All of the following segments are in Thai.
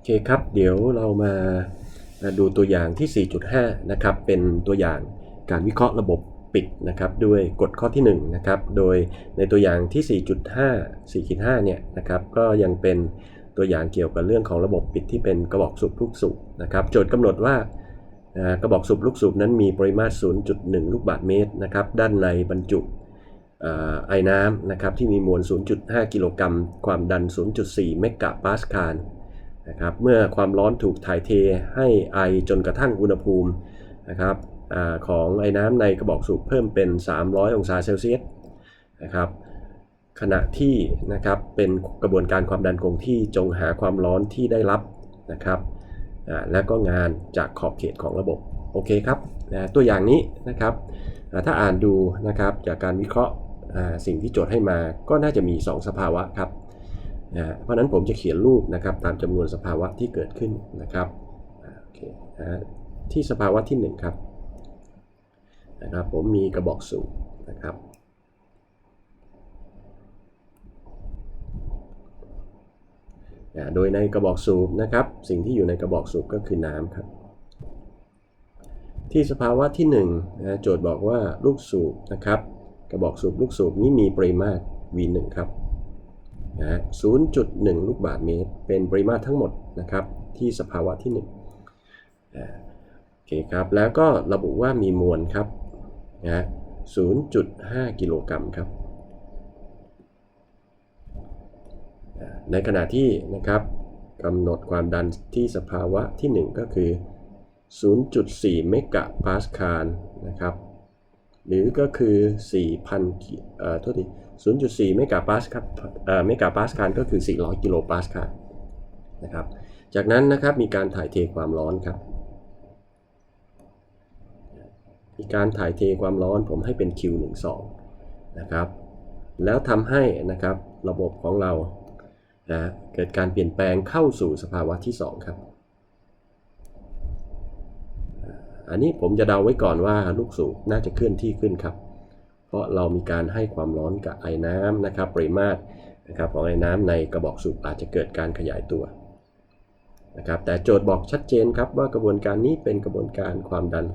โอเคครับ เดี๋ยวเรามาดูตัวอย่างที่ 4.5 นะครับ เป็นตัวอย่างการวิเคราะห์ระบบปิดนะครับด้วยกฎข้อที่1นะครับ โดยในตัวอย่างที่ 4.5 4.5 เนี่ยนะครับก็ยังเป็นตัวอย่างเกี่ยวกับเรื่องของระบบปิดที่เป็นกระบอกสูบลูกสูบนะครับ โจทย์กำหนดว่ากระบอกสูบลูกสูบนั้นมีปริมาตร 0.1 ลูกบาศก์เมตรนะครับ ด้านในบรรจุไอ้น้ำนะครับที่มีมวล 0.5 กิโลกรัม ความดัน 0.4 เมกะปาสคาล นะครับเมื่อความร้อนถูกถ่ายเทให้ไอจนกระทั่งอุณหภูมินะครับอของไอ้น้ำในกระบอกสูบเพิ่มเป็น 300 องศาเซลเซียสนะครับขณะที่นะครับเป็นกระบวนการความดันคงที่จงหาความร้อนที่ได้รับนะครับและก็งานจากขอบเขตของระบบโอเคครับตัวอย่างนี้นะครับถ้าอ่านดูนะครับจากการวิเคราะห์สิ่งที่โจทย์ให้มาก็น่าจะมี 2 สภาวะครับ นะเพราะนั้นผมจะเขียนรูปนะครับตามจำนวนสภาวะที่เกิดขึ้นนะครับโอเคนะที่สภาวะที่ 1 ครับนะครับ ผมมีกระบอกสูบนะครับโดยในกระบอกสูบนะครับ สิ่งที่อยู่ในกระบอกสูบก็คือน้ำครับ ที่สภาวะที่1นะโจทย์บอกว่าลูกสูบนะครับ กระบอกสูบลูกสูบนี้มีปริมาตร V1 ครับ นะ0.1 ลูกบาศก์เมตร เป็นปริมาตรทั้งหมดนะครับที่สภาวะที่1โอเคครับ แล้วก็ระบุว่ามีมวลครับนะ0.5 กิโลกรัมครับ ในขณะที่นะครับกำหนดความดันที่สภาวะที่ 1 ก็คือ 0.4 เมกะปาสคาลนะครับ หรือก็คือ 4,000เอ่อโทษที 0.4 เมกะปาสครับเมกะปาสคาลก็คือ 400 กิโลปาสคาลนะครับ จากนั้นนะครับมีการถ่ายเทความร้อนครับ มีการถ่ายเทความร้อนผมให้เป็น Q12 นะครับ แล้วทำให้นะครับระบบของเรานะเกิดการเปลี่ยนแปลงเข้าสู่สภาวะที่ 2 ครับ อันนี้ผมจะเดาไว้ก่อนว่าลูกสูบน่าจะเคลื่อนที่ขึ้นครับ เพราะเรามีการให้ความร้อนกับไอ้น้ำนะครับปริมาตรนะครับของไอ้น้ำในกระบอกสูบอาจจะเกิดการขยายตัวนะครับแต่โจทย์บอกชัดเจนครับว่ากระบวนการนี้เป็นกระบวนการความดัน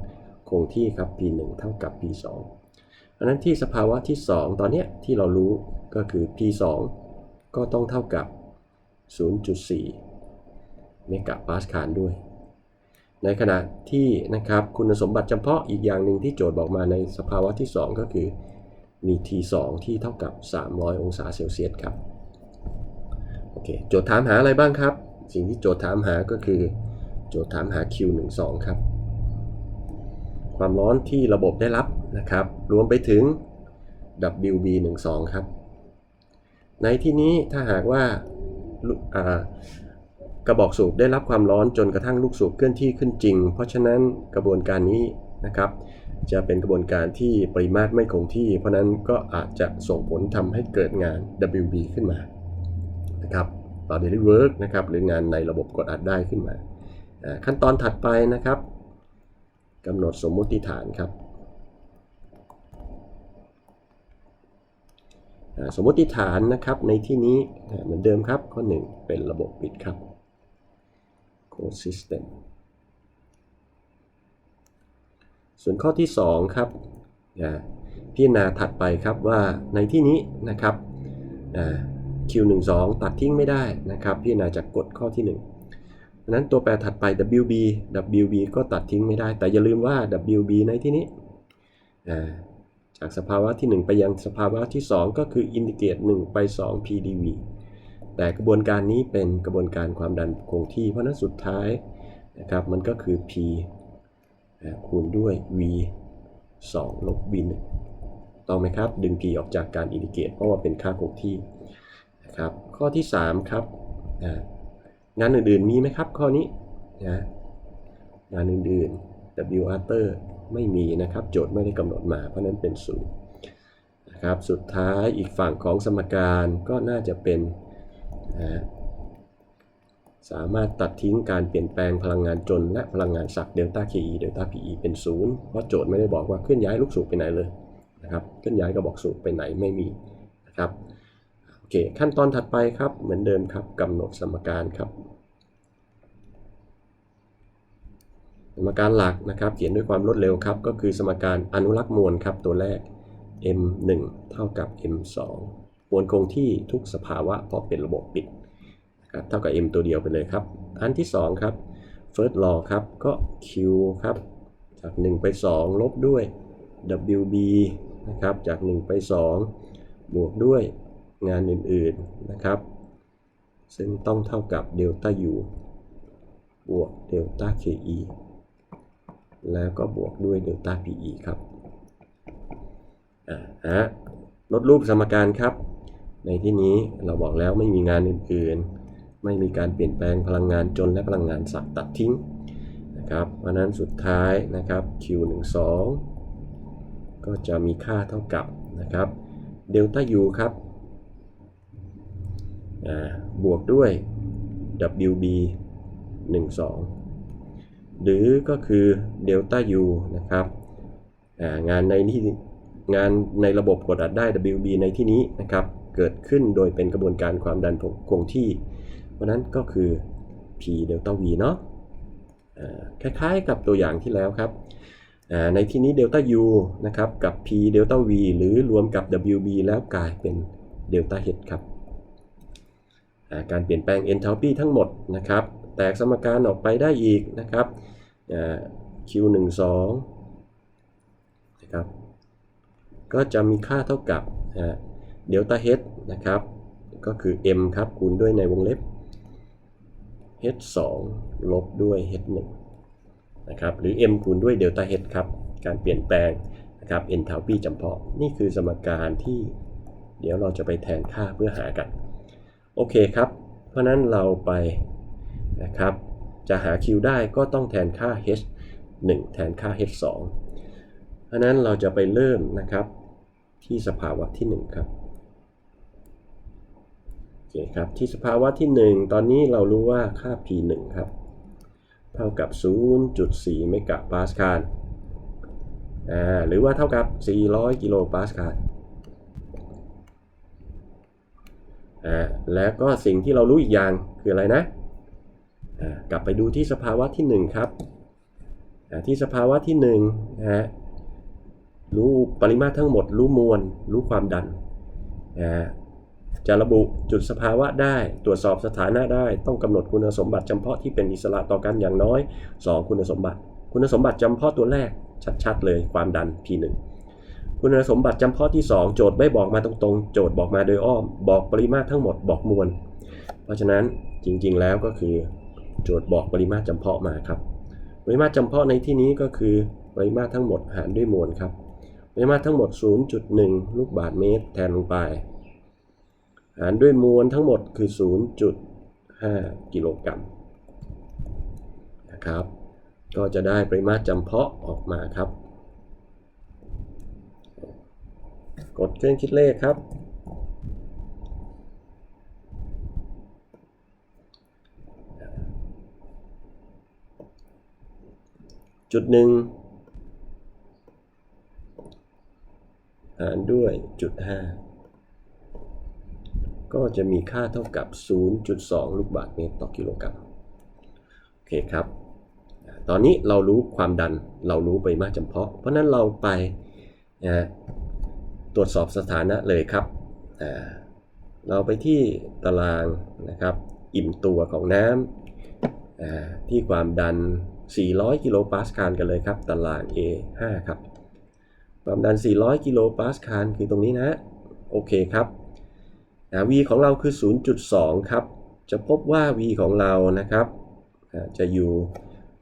คงที่ครับ P1 เท่ากับ P2 เพราะนั้นที่สภาวะที่ 2 ตอนนี้ที่เรารู้ก็คือ P2 ก็ต้องเท่ากับ 0.4 เมกะปาสคาลด้วย ในขณะที่นะครับคุณสมบัติจำเพาะอีกอย่างหนึ่งที่โจทย์บอกมาในสภาวะที่ 2 ก็คือมี T2 ที่เท่ากับ 300 องศาเซลเซียสครับโอเคโจทย์ถามหาอะไรบ้างครับ สิ่งที่โจทย์ถามหาก็คือ โจทย์ถามหา Q12 ครับ ความร้อนที่ระบบได้รับนะครับ รวมไปถึง WB12 ครับ ในที่นี้ถ้าหากว่า กระบอกสูบได้รับความร้อนจนกระทั่งลูกสูบเคลื่อนที่ขึ้นจริง เพราะฉะนั้นกระบวนการนี้นะครับ จะเป็นกระบวนการที่ปริมาตรไม่คงที่ เพราะนั้นก็อาจจะส่งผลทำให้เกิดงาน WB ขึ้นมานะครับต่อ daily work นะครับหรืองานในระบบกดอัดได้ขึ้นมาขั้นตอนถัดไปนะครับกำหนดสมมุติฐานครับสมมติฐานนะครับในที่นี้เหมือนเดิมครับ ข้อ 1 เป็นระบบปิดครับ ecosystem ส่วนข้อที่ 2 ครับพิจารณาถัดไปครับว่าในที่นี้นะครับ Q12 ตัดทิ้งไม่ได้นะครับพิจารณาจากกฎข้อที่1นั้นตัวแปรถัดไป WB WB ก็ตัดทิ้งไม่ได้ แต่อย่าลืมว่า WB ในที่นี้ จากสภาวะที่ 1 ไปยังสภาวะที่ 2 ก็คืออินดิเกต1ไป 2 PdV แต่กระบวนการนี้เป็นกระบวนการความดันคงที่ เพราะนั้นสุดท้ายนะครับมันก็คือ P คูณด้วย V 2 ลบ V 1ต้องไหมครับ ดึง P ออกจากการอินดิเกตเพราะว่าเป็นค่าคงที่นะครับข้อที่ 3 ครับงานอื่นๆมีไหมครับข้อนี้นะงานอื่นๆ W after ไม่มีนะครับ โจทย์ไม่ได้กำหนดมา เพราะนั้นเป็นศูนย์นะครับสุดท้ายอีกฝั่งของสมการก็น่าจะเป็น นะสามารถตัดทิ้งการเปลี่ยนแปลงพลังงานจน และพลังงานสักเดลต้า KE เดลต้า PE เป็นศูนย์เพราะโจทย์ไม่ได้บอกว่าเคลื่อนย้ายลูกสูบไปไหนเลยนะครับเคลื่อนย้ายกระบอกสูบไปไหนไม่มีนะครับโอเคขั้นตอนถัดไปครับเหมือนเดิมครับกำหนดสมการครับ สมการหลักนะครับ เขียนด้วยความรวดเร็วครับ ก็คือสมการอนุรักษ์มวลครับตัวแรก m 1เท่ากับ m 2 มวลคงที่ทุกสภาวะเพราะเป็นระบบปิดนะครับเท่ากับ m ตัวเดียวไปเลยครับ อันที่ 2 ครับ first law ครับ ก็ q ครับ จาก 1 ไป 2 ลบด้วย wb นะครับ จาก 1 ไป 2 บวกด้วยงานอื่นๆนะครับ ซึ่งต้องเท่ากับเดลต้า u บวกเดลต้า ke แล้วก็บวกด้วยเดลต้า pe ครับ อ่าฮะลดรูปสมการครับ ในที่นี้เราบอกแล้วไม่มีงานอื่นๆ ไม่มีการเปลี่ยนแปลงพลังงานจนและพลังงานสับตัดทิ้งนะครับเพราะนั้นสุดท้ายนะครับ q12 ก็จะมีค่าเท่ากับนะครับเดลต้า u ครับบวกด้วย wb 12 หรือก็คือเดลต้า u นะครับงานในที่งานในระบบกดอัดได้ WB ในที่นี้นะครับ เกิดขึ้นโดยเป็นกระบวนการความดันคงที่ เพราะนั้นก็คือ P เดลต้า V เนาะคล้ายๆกับตัวอย่างที่แล้วครับ ในที่นี้เดลต้า U นะครับ กับ P เดลต้า V หรือรวมกับ WB แล้วกลายเป็นเดลต้า H ครับ การเปลี่ยนแปลง enthalpy ทั้งหมดนะครับ แตกสมการออกไปได้อีกนะครับอ่า Q12 นะครับ ก็จะมีค่าเท่ากับ เดลต้า H นะครับ ก็คือ m ครับ คูณด้วยในวงเล็บ h 2ลบด้วย h 1นะครับ หรือ m คูณด้วยเดลต้า h ครับ การเปลี่ยนแปลงนะครับ enthalpy จำเพาะ นี่คือสมการที่เดี๋ยวเราจะไปแทนค่าเพื่อหากัน โอเคครับ เพราะนั้นเราไปนะครับ จะหา q ได้ก็ต้องแทนค่า h 1 แทนค่า h 2เพราะนั้นเราจะไปเริ่มนะครับที่สภาวะที่ 1 ครับ คครับ ที่สภาวะที่ 1 ตอนนี้เรารู้ว่าค่า p 1 ครับ เท่ากับ 0.4 เมกะปาสคาลอ่าหรือว่าเท่ากับ 400 กิโลปาสคาลอ่าแล้วก็สิ่งที่เรารู้อีกอย่างคืออะไรนะอ่ากลับไปดูที่สภาวะที่ 1 ครับอ่าที่สภาวะที่1นะฮะรู้ปริมาตรทั้งหมด รู้มวล รู้ความดันนะ จะระบุจุดสภาวะได้ ตรวจสอบสถานะได้ ต้องกำหนดคุณสมบัติจำเพาะที่เป็นอิสระต่อกันอย่างน้อย 2 คุณสมบัติ คุณสมบัติจำเพาะตัวแรก ชัดๆ เลยความดัน P1 คุณสมบัติจำเพาะที่ 2 โจทย์ไม่บอกมาตรงๆ โจทย์บอกมาโดยอ้อม บอกปริมาตรทั้งหมดบอกมวล เพราะฉะนั้นจริงๆแล้วก็คือ โจทย์บอกปริมาตรจำเพาะมาครับ ปริมาตรจำเพาะในที่นี้ก็คือปริมาตรทั้งหมดหารด้วยมวลครับปริมาตรทั้งหมด 0.1 ลูกบาศก์เมตรแทนลงไป หารด้วยมวลทั้งหมดคือ 0.5 กิโลกรัมนะครับ ก็จะได้ปริมาตรจำเพาะออกมาครับ กดเครื่องคิดเลขครับ จุดหนึ่งหารด้วยจุด5 ก็จะมีค่าเท่ากับ 0.2 ลูกบาศก์เมตรต่อกิโลกรัมโอเคครับ ตอนนี้เรารู้ความดันเรารู้ไปมาตรจำเพาะ เพราะนั้นเราไปนะตรวจสอบสถานะเลยครับเราไปที่ตารางนะครับอิ่มตัวของน้ำที่ความดัน 400 กิโลปาสคาลกันเลยครับ ตาราง A5 ครับ ความดัน 400 กิโลปาสคาลคือตรงนี้นะ โอเคครับ V ของเราคือ 0.2 ครับ จะพบว่า V ของเรานะครับจะอยู่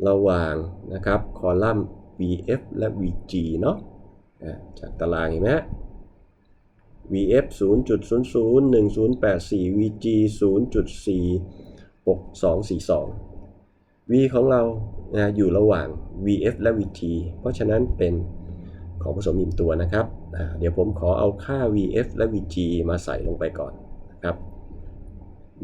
ระหว่างนะครับคอลัมน์ VF และ VG เนาะจากตารางเห็นไหม VF 0.001084 VG 0.46242 V ของเรานะอยู่ระหว่าง VF และ VT เพราะฉะนั้นเป็นของผสมอิ่มตัวนะครับ เดี๋ยวผมขอเอาค่า VF และ VG มาใส่ลงไปก่อน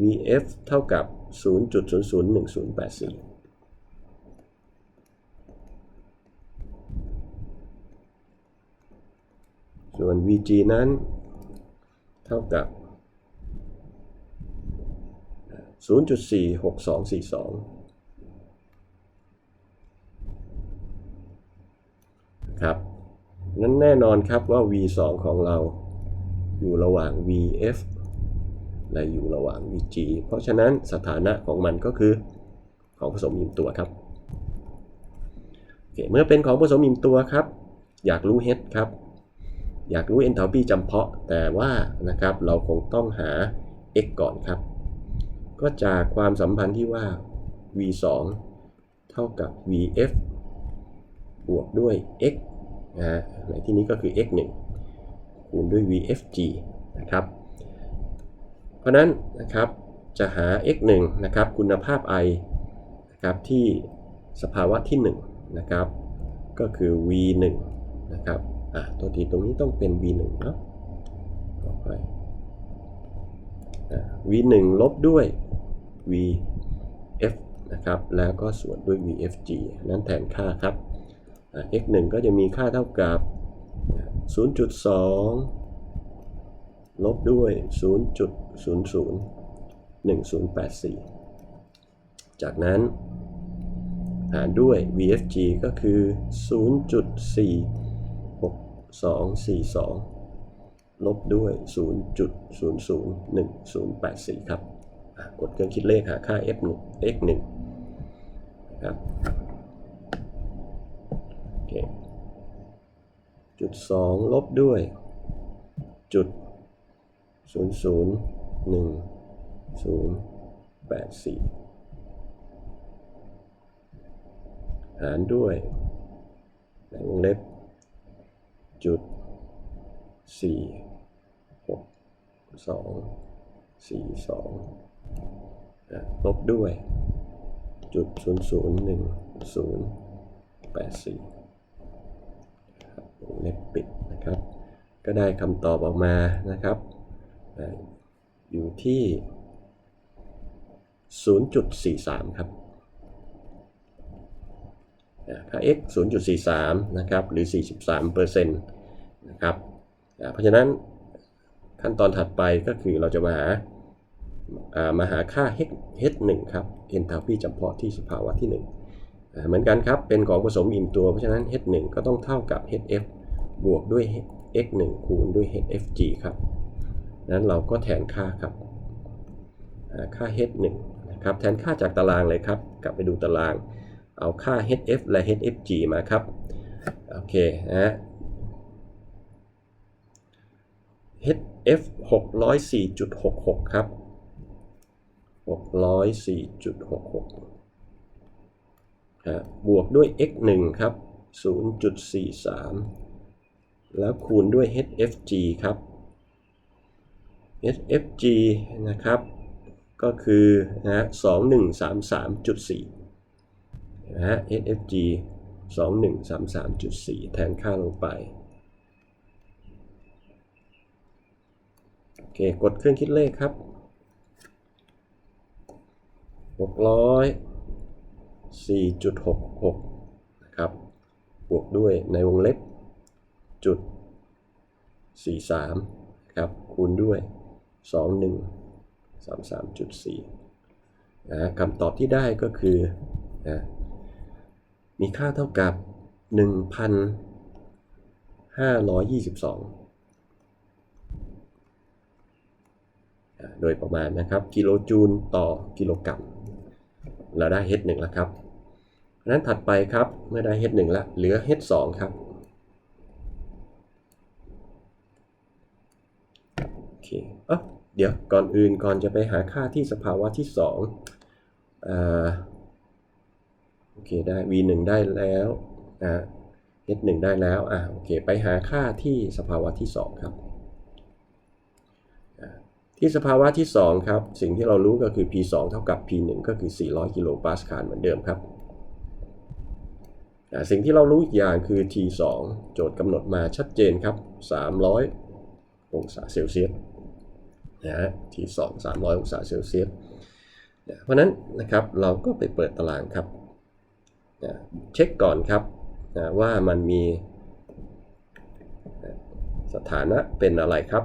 นะครับ VF เท่ากับ 0.001084ส่วน VG นั้น เท่ากับ 0.46242 ครับ นั้นแน่นอนครับว่า V2 ของเราอยู่ระหว่าง VF และอยู่ระหว่าง VG เพราะฉะนั้นสถานะของมันก็คือของผสมอิ่มตัวครับโอเคเมื่อเป็นของผสมอิ่มตัวครับ อยากรู้ H ครับ อยากรู้ enthalpy จำเพาะ แต่ว่านะครับเราคงต้องหา x ก่อนครับ ก็จากความสัมพันธ์ที่ว่า v2 เท่ากับ vf บวกด้วย x นะฮะในที่นี้ก็คือ x 1คูณด้วย vfg นะครับ เพราะนั้นนะครับจะหา x 1นะครับคุณภาพ i นะครับที่สภาวะที่1นะครับก็คือ v 1นะครับอะตัวทีตรงนี้ต้องเป็น v 1เนาะต่อไป v 1ลบด้วย vf นะครับแล้วก็ส่วนด้วย vfg นั้นแทนค่าครับ x 1ก็จะมีค่าเท่ากับ 0.2 ลบด้วย 0.001084 จากนั้น หารด้วย vfg ก็คือ 0.46242 ลบด้วย 0.001084 ครับ กดเครื่องคิดเลขหาค่า f 1 x 1 ครับโอเคจุด2ลบด้วยจุด 001084หารด้วยในวงเล็บจุด4 6 2 4 2นะลบด้วยจุด0 0 1 0 8 4ครับวงเล็บปิดนะครับ ก็ได้คำตอบออกมานะครับ อ่าอยู่ที่ 0.43 ครับอ่าค่า x 0.43 นะครับ หรือ 43เปอร์เซ็นต์นะครับ เพราะฉะนั้นขั้นตอนถัดไปก็คือเราจะมาหาอ่ามาหาค่า h h 1ครับ enthalpy จำเพาะที่สภาวะที่1อ่าเหมือนกันครับ เป็นของผสมอิ่มตัว เพราะฉะนั้น h 1ก็ต้องเท่ากับ hf บวกด้วย x 1คูณด้วย hfg ครับ นั้นเราก็แทนค่าครับค่า h 1นะครับแทนค่าจากตารางเลยครับ กลับไปดูตาราง เอาค่า hf และ hfg มาครับ โอเคนะ hf 604.66 ครับ 604.66อ่าบวกด้วย x 1ครับ 0.43 แล้วคูณด้วย hfg ครับ hfg นะครับ ก็คือนะฮะ2133.4นะฮะ hfg 2133.4แทนค่าลงไปโอเคกดเครื่องคิดเลขครับ600 4.66นะครับบวกด้วยในวงเล็บจุด43 ครับ คูณด้วย 21 33.4นะคำตอบที่ได้ก็คือนะมีค่าเท่ากับ 1,522อ่าโดยประมาณนะครับ กิโลจูลต่อกิโลกรัม เราได้ H 1 แล้วครับเพราะนั้นถัดไปครับ เมื่อได้ H 1 แล้ว เหลือ H 2 ครับโอเค เดี๋ยวก่อนอื่นก่อนจะไปหาค่าที่สภาวะที่2อ่าโอเคได้ V 1ได้แล้วนะ H 1ได้แล้วอ่าโอเคไปหาค่าที่สภาวะที่ 2 ครับ ที่สภาวะที่ 2 ครับ สิ่งที่เรารู้ก็คือ P2 เท่ากับ P1 ก็คือ 400 กิโลปาสคาลเหมือนเดิมครับสิ่งที่เรารู้อีกอย่างคือ T2 โจทย์กำหนดมาชัดเจนครับ 300 องศาเซลเซียส นะฮะ T2 300 องศาเซลเซียสเพราะนั้นนะครับเราก็ไปเปิดตารางครับนะเช็คก่อนครับนะว่ามันมีสถานะเป็นอะไรครับ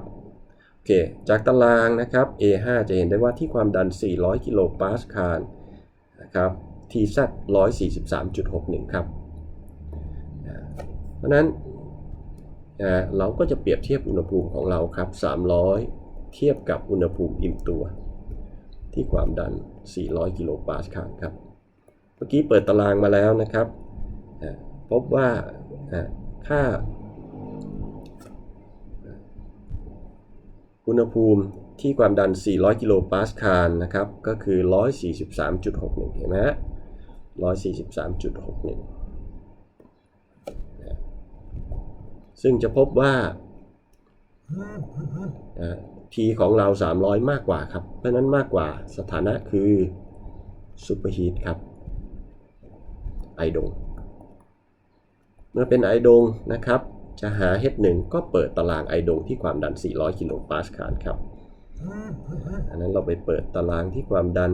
โอเคจากตารางนะครับ A5 จะเห็นได้ว่าที่ความดัน 400 กิโลปาสคาลนะครับ TZ 143.61 ครับอ่าราะนั้นเราก็จะเปรียบเทียบอุณหภูมิของเราครับ 300 เทียบกับอุณหภูมิอิ่มตัว ที่ความดัน 400 กิโลปาสคาลครับ เมื่อกี้เปิดตารางมาแล้วนะครับพบว่าค่า อุณหภูมิที่ความดัน 400 กิโลปาสคาลนะครับ ก็คือ 143.61 เห็นไหมฮะ143.61 ซึ่งจะพบว่า P ของเรา 300 มากกว่าครับ เพราะฉะนั้นมากกว่าสถานะคือซูเปอร์ฮีทครับไอดงเมื่อเป็นไอดงนะครับ จะหา H1 ก็เปิดตารางไอดงที่ความดัน 400 กิโลปาสคาลครับอันนั้นเราไปเปิดตารางที่ความดัน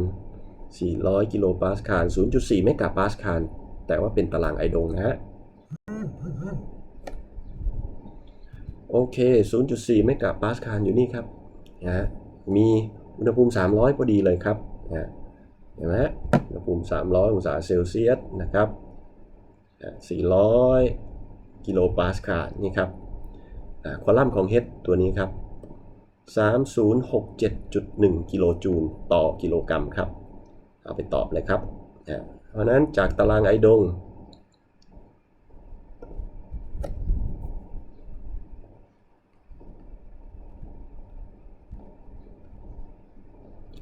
400 กิโลปาสคาล 0.4 เมกะปาสคาล แต่ว่าเป็นตารางไอดงนะฮะ โอเค 0.4 เมกะปาสคาลอยู่นี่ครับ นะมีอุณหภูมิ 300 พอดีเลยครับนะเห็นไหมอุณหภูมิ 300 องศาเซลเซียสนะครับอะ400 กิโลปาสคาลนี่ครับอะคอลัมน์ของ H ตัวนี้ครับ 3067.1 กิโลจูลต่อกิโลกรัมครับ เอาไปตอบเลยครับอะเพราะฉะนั้นจากตารางไอดง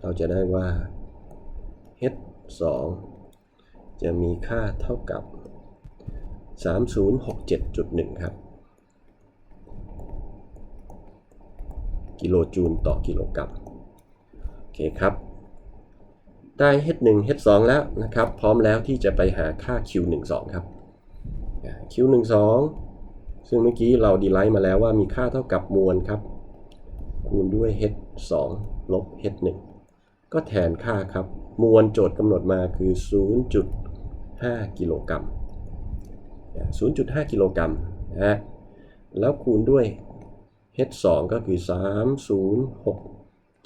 เราจะได้ว่า H2 จะมีค่าเท่ากับ 3067.1 ครับ กิโลจูลต่อกิโลกรัมโอเคครับ ได้ H1 H2 แล้วนะครับ พร้อมแล้วที่จะไปหาค่า Q12 ครับอ่า Q12 ซึ่งเมื่อกี้เราดีไลท์มาแล้วว่ามีค่าเท่ากับมวลครับ คูณด้วย H2 ลบ H1 ก็แทนค่าครับ มวลโจทย์กำหนดมาคือ 0.5 กิโลกรัม 0.5 กิโลกรัมนะฮะแล้วคูณด้วย H2 ก็คือ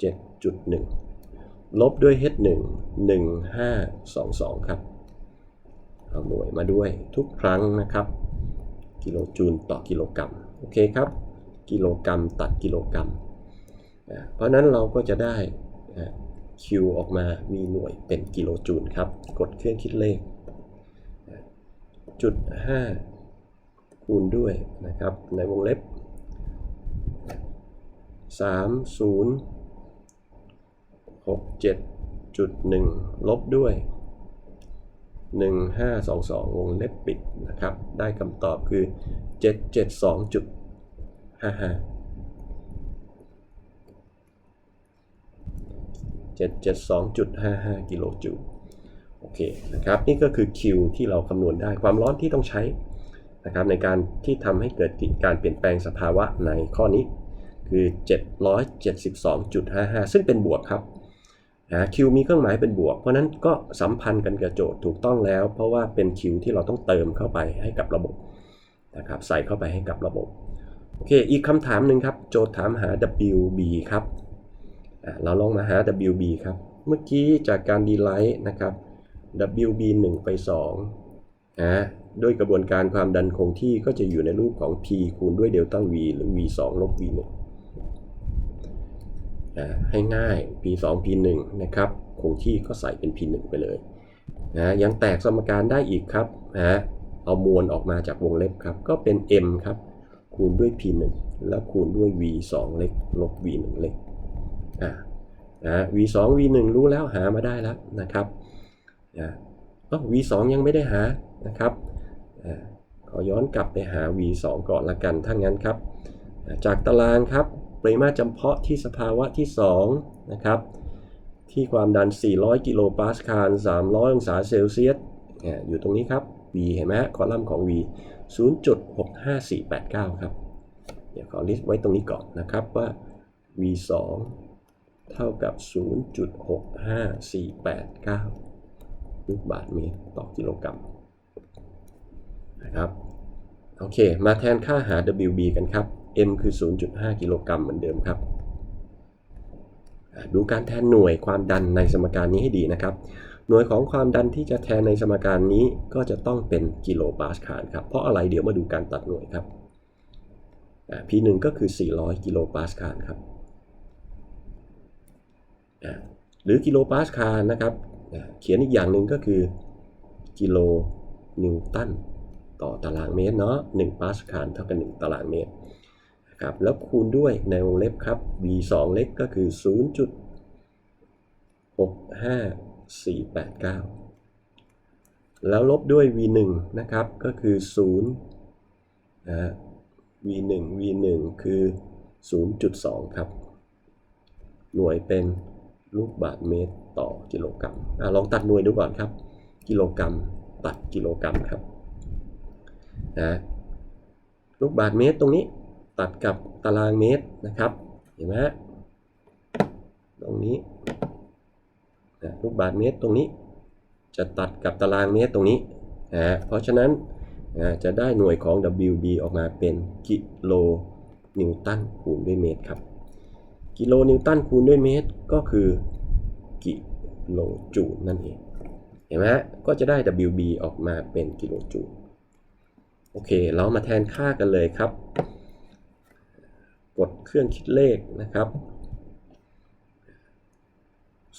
3067.1 ลบด้วย H1 1522 ครับ เอาหน่วยมาด้วยทุกครั้งนะครับ กิโลจูลต่อกิโลกรัม โอเคครับ กิโลกรัมตัดกิโลกรัม เพราะนั้นเราก็จะได้ Q ออกมามีหน่วยเป็นกิโลจูลครับ กดเครื่องคิดเลขจุด5คูณด้วยนะครับ ในวงเล็บ 3067.1 ลบด้วย 1522 วงเล็บปิดนะครับ ได้คำตอบคือ 772.55 772.55 กิโลจูลโอเคนะครับนี่ก็คือ Q ที่เราคำนวณได้ความร้อนที่ต้องใช้นะครับในการที่ทำให้เกิดการเปลี่ยนแปลงสภาวะในข้อนี้คือ 772.55 ซึ่งเป็นบวกครับนะ Q มีเครื่องหมายเป็นบวก เพราะนั้นก็สัมพันธ์กันกับโจทย์ถูกต้องแล้ว เพราะว่าเป็น Q ที่เราต้องเติมเข้าไปให้กับระบบนะครับใส่เข้าไปให้กับระบบโอเคอีกคำถามหนึ่งครับ โจทย์ถามหา WB ครับ เราลองมาหา WB ครับ เมื่อกี้จากการดีไลท์นะครับ WB 1 ไป2นะด้วยกระบวนการความดันคงที่ก็จะอยู่ในรูปของ P คูณด้วยเดลต้า V หรือ V 2ลบ V 1อะให้ง่าย P 2 P 1นะครับ คงที่ก็ใส่เป็น P 1ไปเลยนะยังแตกสมการได้อีกครับนะเอามวลออกมาจากวงเล็บครับ ก็เป็น M ครับ คูณด้วย P 1แล้วคูณด้วย V 2เล็กลบ V 1เล็ก อ่านะ v 2 v 1 รู้แล้วหามาได้แล้วนะครับอ่าเอ้า v 2 ยังไม่ได้หานะครับอ่าขอย้อนกลับไปหา v 2 ก่อนละกันถ้างั้นครับ จากตารางครับปริมาตรจำเพาะที่สภาวะที่2นะครับที่ความดัน 400 กิโลปาสคาล 300 องศาเซลเซียสอ่าอยู่ตรงนี้ครับ v เห็นไหมคอลัมน์ของ v 0.65489 ครับ เดี๋ยวขอลิสต์ไว้ตรงนี้ก่อนนะครับว่า v 2 เท่ากับ 0.65489 ลูกบาศก์เมตรต่อกิโลกรัมนะครับโอเค มาแทนค่าหา WB กันครับ M คือ 0.5 กิโลกรัมเหมือนเดิมครับ ดูการแทนหน่วยความดันในสมการนี้ให้ดีนะครับ หน่วยของความดันที่จะแทนในสมการนี้ก็จะต้องเป็นกิโลปาสคาลครับ เพราะอะไรเดี๋ยวมาดูการตัดหน่วยครับ P1 ก็คือ 400 กิโลปาสคาลครับ หรือกิโลปาสคาลนะครับเขียนอีกอย่างหนึ่งก็คือกิโลนิวตันต่อตารางเมตรเนาะ1ปาสคาลเท่ากับ1ตารางเมตรครับแล้วคูณด้วยในวงเล็บครับ V2 เล็กก็คือ 0.65489 แล้วลบด้วย V1 นะครับก็คือ0นะ V1 V1 คือ 0.2 ครับ หน่วยเป็น ลูกบาศก์เมตรต่อกิโลกรัมอลองตัดหน่วยดูก่อนครับ กิโลกรัมตัดกิโลกรัมครับนะลูกบาศก์เมตรตรงนี้ตัดกับตารางเมตรนะครับ เห็นไหมตรงนี้นะลูกบาศก์เมตรตรงนี้ จะตัดกับตารางเมตรตรงนี้นะเพราะฉะนั้นจะได้หน่วยของ WB ออกมาเป็นกิโลนิวตันคูณด้วยเมตรครับ กิโลนิวตันคูณด้วยเมตร ก็คือกิโลจูลนั่นเอง เห็นไหมก็จะได้ WB ออกมาเป็นกิโลจูล โอเค เรามาแทนค่ากันเลยครับ กดเครื่องคิดเลขนะครับ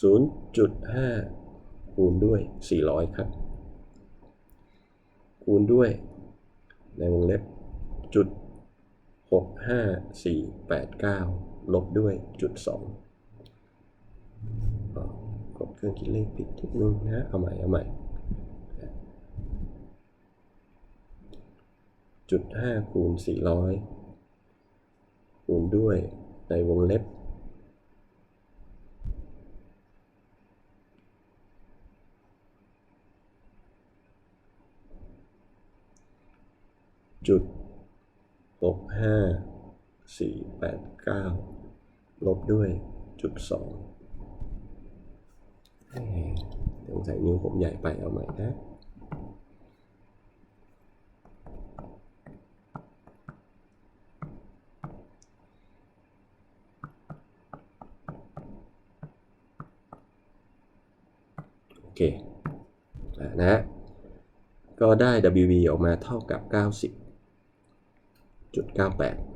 0.5 คูณด้วย 400 ครับ คูณด้วย ในวงเล็บจุด65489 ลบด้วยจุด2กดเครื่องคิดเลขผิดทุกนึงนะ เอาใหม่ เอาใหม่ จุด5คูณ400คูณด้วยในวงเล็บจุดลบห้าสี่แปดเก้า ลบด้วยจุดสองสงสัยนิ้วผมใหญ่ไปเอาใหม่นะโอเคนะก็ได้ WB ออกมาเท่ากับ 90.98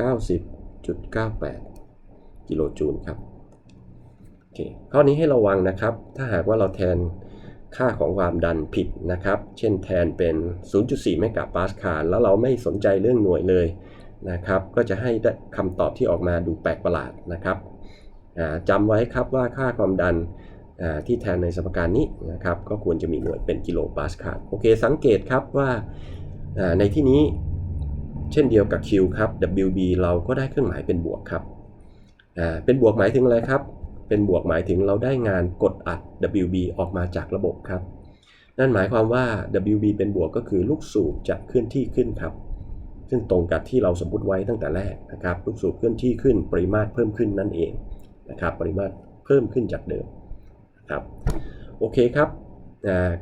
90.98 กิโลจูลครับโอเคข้อนี้ให้ระวังนะครับ ถ้าหากว่าเราแทนค่าของความดันผิดนะครับ เช่นแทนเป็น 0.4 เมกะปาสคาลแล้วเราไม่สนใจเรื่องหน่วยเลยนะครับ ก็จะให้คำตอบที่ออกมาดูแปลกประหลาดนะครับจำไว้ครับว่าค่าความดันที่แทนในสมการนี้นะครับ ก็ควรจะมีหน่วยเป็นกิโลปาสคาลโอเค สังเกตครับว่าในที่นี้ เช่นเดียวกับ Q ครับ WB เราก็ได้เครื่องหมายเป็นบวกครับเป็นบวกหมายถึงอะไรครับ เป็นบวกหมายถึงเราได้งานกดอัด WB ออกมาจากระบบครับ นั่นหมายความว่า WB เป็นบวกก็คือลูกสูบจะเคลื่อนที่ขึ้นครับ ซึ่งตรงกับที่เราสมมติไว้ตั้งแต่แรกนะครับ ลูกสูบเคลื่อนที่ขึ้น ปริมาตรเพิ่มขึ้นนั่นเองนะครับ ปริมาตรเพิ่มขึ้นจากเดิมนะครับ โอเคครับ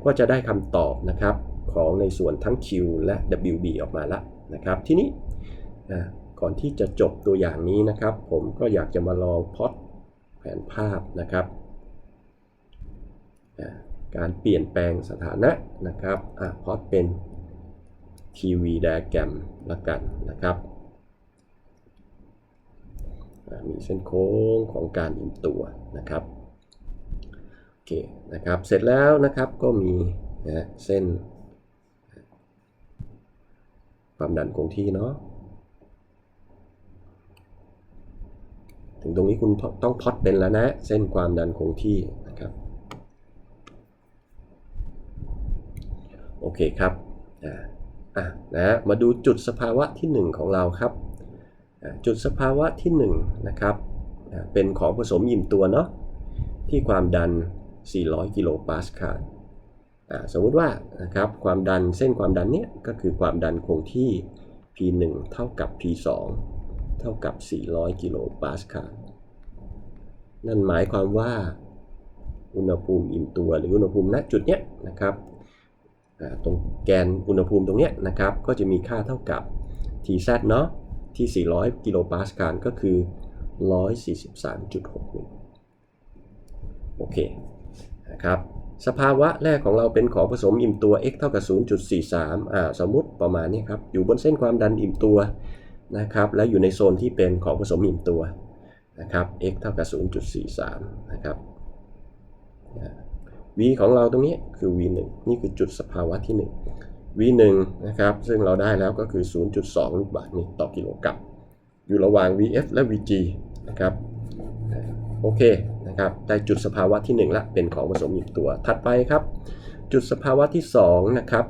ก็จะได้คำตอบนะครับ ของในส่วนทั้ง Q และ WB ออกมาแล้วนะครับ ทีนี้ก่อนที่จะจบตัวอย่างนี้นะครับ ผมก็อยากจะมาลองพอดแผนภาพนะครับ การเปลี่ยนแปลงสถานะนะครับพอดเป็นทีวีไดอะแกรมละกันนะครับมีเส้นโค้งของการอิ่มตัวนะครับโอเคนะครับ เสร็จแล้วนะครับก็มีนะเส้น ความดันคงที่เนาะถึงตรงนี้คุณต้องพอดเป็นแล้วนะ เส้นความดันคงที่นะครับ โอเคครับอ่าอะนะมาดูจุดสภาวะที่ 1 ของเราครับ จุดสภาวะที่1นะครับเป็นของผสมยิ่มตัวเนาะที่ความดัน 400 กิโลปาสคาล สมมุติว่านะครับความดันเส้นความดันเนี้ยก็คือความดันคงที่ P1 เท่ากับ P2 เท่ากับ 400 กิโลปาสคาลนั่นหมายความว่าอุณหภูมิอิ่มตัวหรืออุณหภูมิณจุดเนี้ยนะครับตรงแกนอุณหภูมิตรงนี้ยนะครับก็จะมีค่าเท่ากับ TZ เนาะที่ 400 กิโลปาสกาลก็คือ 143.61 โอเคนะครับ สภาวะแรกของเราเป็นของผสมอิ่มตัว x เท่ากับ 0.43 อ่า สมมติประมาณนี้ครับ อยู่บนเส้นความดันอิ่มตัวนะครับ และอยู่ในโซนที่เป็นของผสมอิ่มตัวนะครับ x เท่ากับ 0.43 นะครับ v ของเราตรงนี้คือ v 1นี่คือจุดสภาวะที่ 1 v 1นะครับ ซึ่งเราได้แล้วก็คือ 0.2 ลูกบาศก์เมตรต่อกิโลกรัม อยู่ระหว่าง vf และ vg นะครับ โอเคนะครับได้จุดสภาวะที่ 1 ละเป็นของผสมอิ่ตัวถัดไปครับ จุดสภาวะที่2นะครับ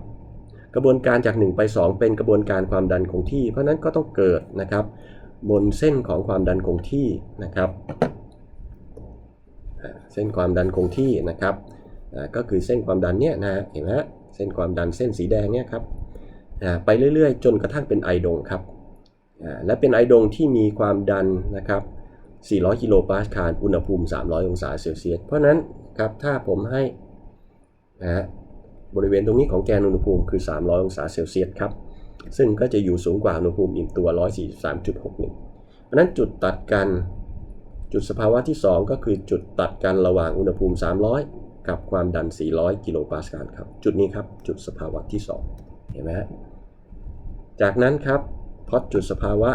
กระบวนการจาก 1 ไป 2 เป็นกระบวนการความดันคงที่ เพราะนั้นก็ต้องเกิดนะครับ บนเส้นของความดันคงที่นะครับเส้นความดันคงที่นะครับก็คือเส้นความดันเนี่ยนะเห็นไหมเส้นความดันเส้นสีแดงเนี่ยครับไปเรื่อยๆ จนกระทั่งเป็นไอดงครับและเป็นไอดงที่มีความดันนะครับ 400 กิโลปาสคาล อุณหภูมิ 300 องศาเซลเซียส เพราะนั้นครับ ถ้าผมให้นะฮะบริเวณตรงนี้ของแกนอุณหภูมิคือ 300 องศาเซลเซียสครับ ซึ่งก็จะอยู่สูงกว่าอุณหภูมิอิ่มตัว 143.61 เพราะนั้นจุดตัดกันจุดสภาวะที่ 2 ก็คือจุดตัดกันระหว่างอุณหภูมิ 300 กับความดัน 400 กิโลปาสคาลครับ จุดนี้ครับ จุดสภาวะที่ 2 เห็นไหมฮะจากนั้นครับพอจุดสภาวะ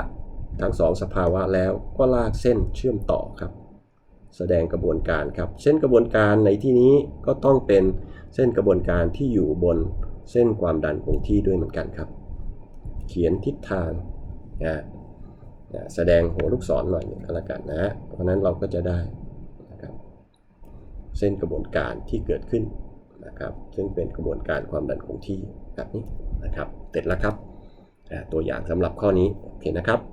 ทั้งสองสภาวะแล้วก็ลากเส้นเชื่อมต่อครับ แสดงกระบวนการครับ เส้นกระบวนการในที่นี้ก็ต้องเป็นเส้นกระบวนการที่อยู่บนเส้นความดันคงที่ด้วยเหมือนกันครับ เขียนทิศทางนะนะแสดงหัวลูกศรหน่อยก็แล้วกันนะ เพราะนั้นเราก็จะได้นะครับเส้นกระบวนการที่เกิดขึ้นนะครับซึ่งเป็นกระบวนการความดันคงที่แบบนี้นะครับเสร็จแล้วครับตัวอย่างสำหรับข้อนี้โอเคนะครับ